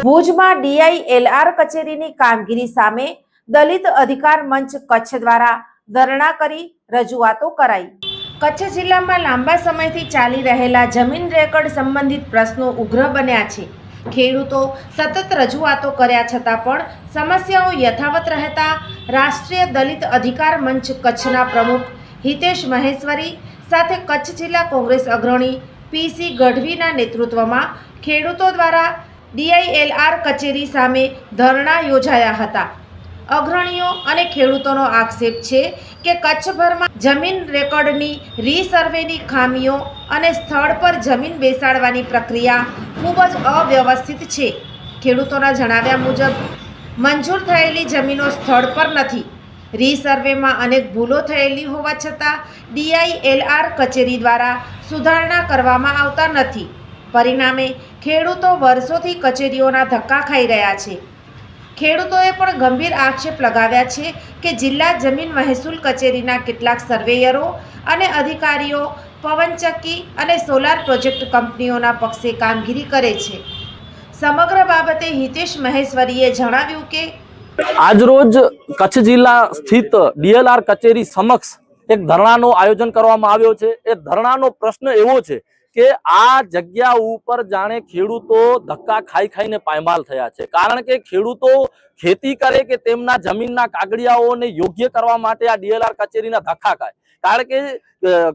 ભુજમાં ડીઆઈએલઆર કચેરીની કામગીરી સામે દલિત અધિકાર મંચ કચ્છ દ્વારા ધરણા કરી રજૂઆતો કરાઈ. કચ્છ જિલ્લામાં લાંબા સમયથી ચાલી રહેલા જમીન રેકર્ડ સંબંધિત પ્રશ્નો ઉગ્ર બન્યા છે. ખેડૂતો સતત રજૂઆતો કર્યા છતાં પણ સમસ્યાઓ યથાવત રહેતા રાષ્ટ્રીય દલિત અધિકાર મંચ કચ્છના પ્રમુખ હિતેશ મહેશ્વરી સાથે કચ્છ જિલ્લા કોંગ્રેસ અગ્રણી પીસી ગઢવીના નેતૃત્વમાં ખેડૂતો દ્વારા ડીઆઈએલઆર કચેરી સામે ધરણા યોજાયા હતા. અગ્રણીઓ અને ખેડૂતોનો આક્ષેપ છે કે કચ્છભરમાં જમીન રેકોર્ડની રીસર્વેની ખામીઓ અને સ્થળ પર જમીન બેસાડવાની પ્રક્રિયા ખૂબ જ અવ્યવસ્થિત છે. ખેડૂતોના જણાવ્યા મુજબ, મંજૂર થયેલી જમીનો સ્થળ પર નથી. રીસર્વેમાં અનેક ભૂલો થયેલી હોવા છતાં ડીઆઈએલઆર કચેરી દ્વારા સુધારણા કરવામાં આવતા નથી. પરિણામે ખેડૂતો વર્ષોથી કચેરીઓના ધક્કા ખાઈ રહ્યા છે. ખેડૂતોએ પણ ગંભીર આક્ષેપ લગાવ્યા છે કે જિલ્લા જમીન મહેસૂલ કચેરીના કેટલાક સર્વેયરો અને અધિકારીઓ પવનચક્કી અને સોલાર પ્રોજેક્ટ કંપનીઓના પક્ષે કામગીરી કરે છે. સમગ્ર બાબતે હિતેશ મહેશ્વરીએ જણાવ્યું કે આજરોજ કચ્છ જિલ્લા સ્થિત ડીએલઆર કચેરી સમક્ષ એક ધરણાનું આયોજન કરવામાં આવ્યો છે. એ ધરણાનો પ્રશ્ન એવો છે કે આ જગ્યા ઉપર જાણે ખેડૂતો ધક્કા ખાઈ ખાઈને પાયમાલ થયા છે. કારણ કે ખેડૂતો ખેતી કરે કે તેમના જમીનના કાગળિયાઓને યોગ્ય કરવા માટે આ ડીએલઆર કચેરીના ધક્કા ખાય. કારણ કે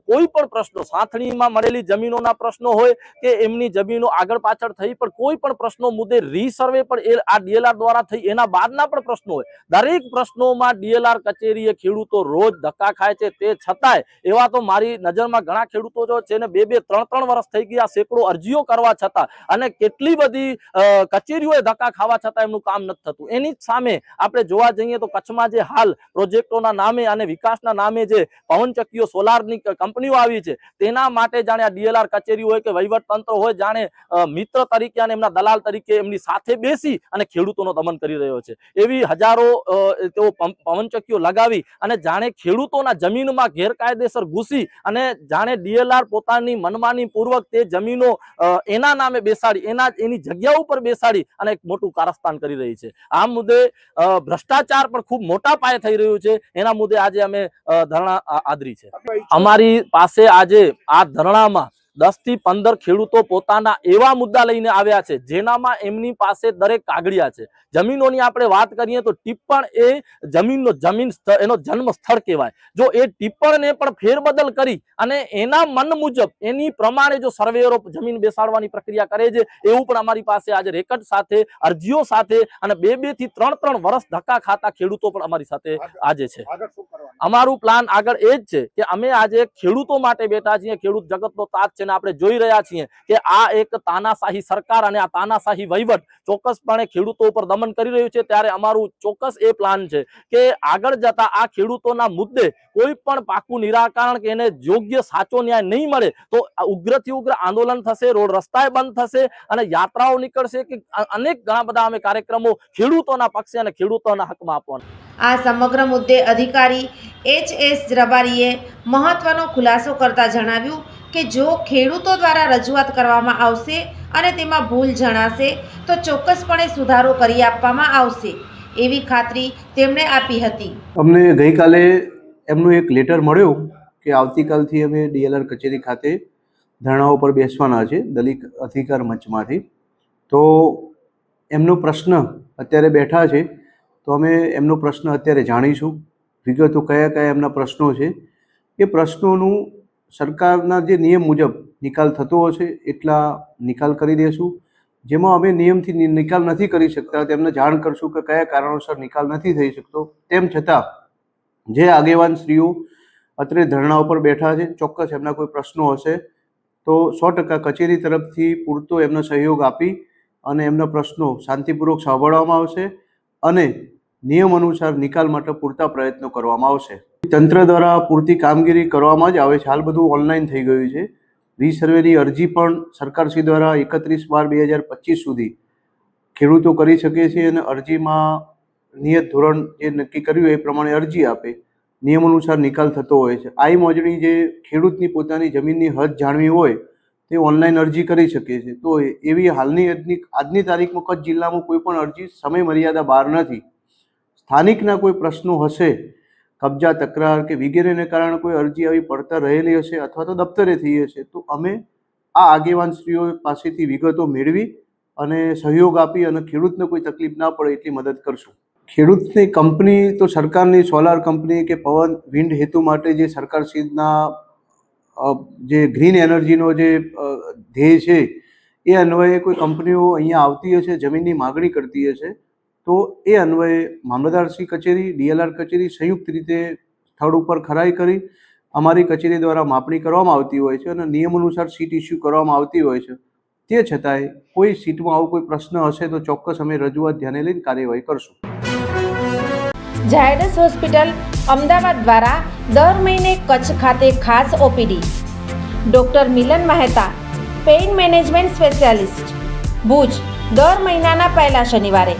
કોઈ પણ પ્રશ્નો, સાથણીમાં મળેલી જમીનોના પ્રશ્નો હોય કે એમની જમીનો આગળ પાછળ થઈ, પણ કોઈ પણ પ્રશ્નો મુદ્દે રીસર્વે પણ આ ડીએલઆર દ્વારા થઈ, એના બાદના પણ પ્રશ્નો હોય. દરેક પ્રશ્નોમાં ડીએલઆર કચેરીએ ખેડૂતો રોજ ધક્કા ખાય છે. તે છતાંય, એવા તો મારી નજરમાં ઘણા ખેડૂતો જો છે ને બે બે, ત્રણ ત્રણ વર્ષ થઈ ગયા સેંકડો અરજીઓ કરવા છતાં અને કેટલી બધી કચેરીઓએ ધક્કા ખાવા છતાં એમનું કામ નથી થતું. એની સામે આપણે જોવા જઈએ તો કચ્છમાં જે હાલ પ્રોજેક્ટોના નામે અને વિકાસના નામે જે પવનચક્કીઓ સોલારની કંપનીઓ આવી છે. તેના માટે જાણે આ ડીએલઆર કચેરી હોય કે વહીવટ હોય, જાણે મિત્ર તરીકે અને એમના દલાલ તરીકે એમની સાથે બેસી અને ખેડૂતોનો દમન કરી રહ્યો છે. એવી હજારો તેઓ પવનચક્કીઓ લગાવી અને જાણે ખેડૂતોના જમીનમાં ગેરકાયદેસર ઘૂસી અને જાણે ડીએલઆર પોતાની મનમાની પૂર્વક તે જમીનો એના નામે બેસાડી, એના, એની જગ્યા ઉપર બેસાડી અને એક મોટું કારસ્તાન કરી રહી છે. આ મુદ્દે ભ્રષ્ટાચાર પણ ખૂબ મોટા પાયે થઈ રહ્યું છે. એના મુદ્દે આજે અમે ધરણા આ- છે. અમારી પાસે આજે આ ધરણામાં દસથી પંદર ખેડૂતો પોતાના એવા મુદ્દા લઈને આવ્યા છે જેનામાં એમની પાસે દરેક કાગળિયા છે. જમીનોની આપણે વાત કરીએ તો ટિપ્પણ એ જમીનનો જમીન એનો જન્મ સ્થળ કહેવાય. જો એ ટિપ્પણને પણ ફેરબદલ કરી અને એના મન મુજબ એની પ્રમાણે જો સર્વેયરો જમીન બેસાડવાની પ્રક્રિયા કરે છે એવું પણ અમારી પાસે આજે રેકર્ડ સાથે અરજીઓ સાથે અને બે બેથી ત્રણ ત્રણ વર્ષ ધક્કા ખાતા ખેડૂતો પણ અમારી સાથે આજે છે. અમારું પ્લાન આગળ એ જ છે કે અમે આજે ખેડૂતો માટે બેઠા છીએ ખેડૂત જગતનો તાજ છે ને આપણે જોઈ રહ્યા છીએ કે આ એક તાનાશાહી સરકાર અને આ તાનાશાહી વહીવટ ચોક્કસપણે ખેડૂતો ઉપર દમન કરી રહ્યું છે. ત્યારે અમારું ચોક્કસ એ પ્લાન છે કે આગળ જતા આ ખેડૂતોના મુદ્દે કોઈ પણ પાકું નિરાકરણ કે એને યોગ્ય સાચો ન્યાય નહીં મળે તો ઉગ્રથી ઉગ્ર આંદોલન થશે, રોડ રસ્તાએ બંધ થશે અને યાત્રાઓ નીકળશે કે અનેક ઘણા બધા અમે કાર્યક્રમો ખેડૂતોના પક્ષે અને ખેડૂતોના હકમાં આપવાના. આ સમગ્ર મુદ્દે અધિકારી એચ એસ રબારીએ મહત્વનો ખુલાસો કરતા જણાવ્યું કે જો ખેડૂતો દ્વારા રજૂઆત કરવામાં આવશે અને તેમાં ભૂલ જણાશે, તો ચોક્કસપણે સુધારો કરી આપવામાં આવશે, એવી ખાતરી તેમણે આપી હતી. અમને ગઈકાલે એમનો એક લેટર મળ્યો કે આવતીકાલથી અમે ડીએલઆર કચેરી ખાતે ધરણાઓ પર બેસવાના છે, દલિત અધિકાર મંચમાંથી. તો એમનો પ્રશ્ન અત્યારે બેઠા છે, તો અમે એમનો પ્રશ્ન અત્યારે જાણીશું. વિગતો કયા કયા એમના પ્રશ્નો છે? એ પ્રશ્નોનું સરકારના જે નિયમ મુજબ નિકાલ થતો હશે એટલા નિકાલ કરી દેશું. જેમાં અમે નિયમથી નિકાલ નથી કરી શકતા, તેમને જાણ કરશું કે કયા કારણોસર નિકાલ નથી થઈ શકતો. તેમ છતાં, જે આગેવાન સ્ત્રીઓ અત્રે ધરણા ઉપર બેઠા છે, ચોક્કસ એમના કોઈ પ્રશ્નો હશે, તો સો ટકા કચેરી તરફથી પૂરતો એમનો સહયોગ આપી અને એમના પ્રશ્નો શાંતિપૂર્વક સાંભળવામાં આવશે અને નિયમ અનુસાર નિકાલ માટે પૂરતા પ્રયત્નો કરવામાં આવશે. તંત્ર દ્વારા પૂરતી કામગીરી કરવામાં જ આવે છે. હાલ બધું ઓનલાઈન થઈ ગયું છે. રીસર્વેની અરજી પણ સરકારશ્રી દ્વારા એકત્રીસ બાર બે હજાર પચીસ સુધી ખેડૂતો કરી શકે છે અને અરજીમાં નિયત ધોરણ જે નક્કી કર્યું એ પ્રમાણે અરજી આપે. નિયમ અનુસાર નિકાલ થતો હોય છે. આઈ મોજણી જે ખેડૂતની પોતાની જમીનની હદ જાણવી હોય તે ઓનલાઈન અરજી કરી શકે છે. તો એવી હાલની આજની આજની તારીખમાં કચ્છ જિલ્લામાં કોઈ પણ અરજી સમય મર્યાદા બહાર નથી. સ્થાનિકના કોઈ પ્રશ્નો હશે કબજા, તકરાર કે વગેરેને કારણે કોઈ અરજી આવી પડતર રહેલી હશે અથવા તો દફતરે થઈ હશે, તો અમે આ આગેવાનશ્રીઓ પાસેથી વિગતો મેળવી અને સહયોગ આપી અને ખેડૂતને કોઈ તકલીફ ના પડે એટલી મદદ કરશું. ખેડૂતની કંપની તો સરકારની સોલાર કંપની કે પવન, વિન્ડ હેતુ માટે જે સરકારશ્રીના જે ગ્રીન એનર્જીનો જે ધ્યેય છે, એ અન્વયે કોઈ કંપનીઓ અહીંયા આવતી હશે, જમીનની માગણી કરતી હશે તો એ અન્વયે મામલતદારશ્રી કચેરી, ડીએલઆર કચેરી સંયુક્ત રીતે સ્થળ ઉપર ખરાઈ કરી. અમારી કચેરી દ્વારા માપણી કરવામાં આવતી હોય છે અને નિયમ અનુસાર સીટ ઇસ્યુ કરવામાં આવતી હોય છે. તે છતાંય કોઈ સીટમાં આવો કોઈ પ્રશ્ન હશે તો ચોક્કસ અમે રજૂઆત ધ્યાને લઈને કાર્યવાહી કરશું. ઝાયડસ હોસ્પિટલ અમદાવાદ દ્વારા દર મહિને કચ્છ ખાતે ખાસ OPD. Doctor Milan Mehta, pain management specialist. Bhuj, દર મહિનાના પહેલા શનિવારે.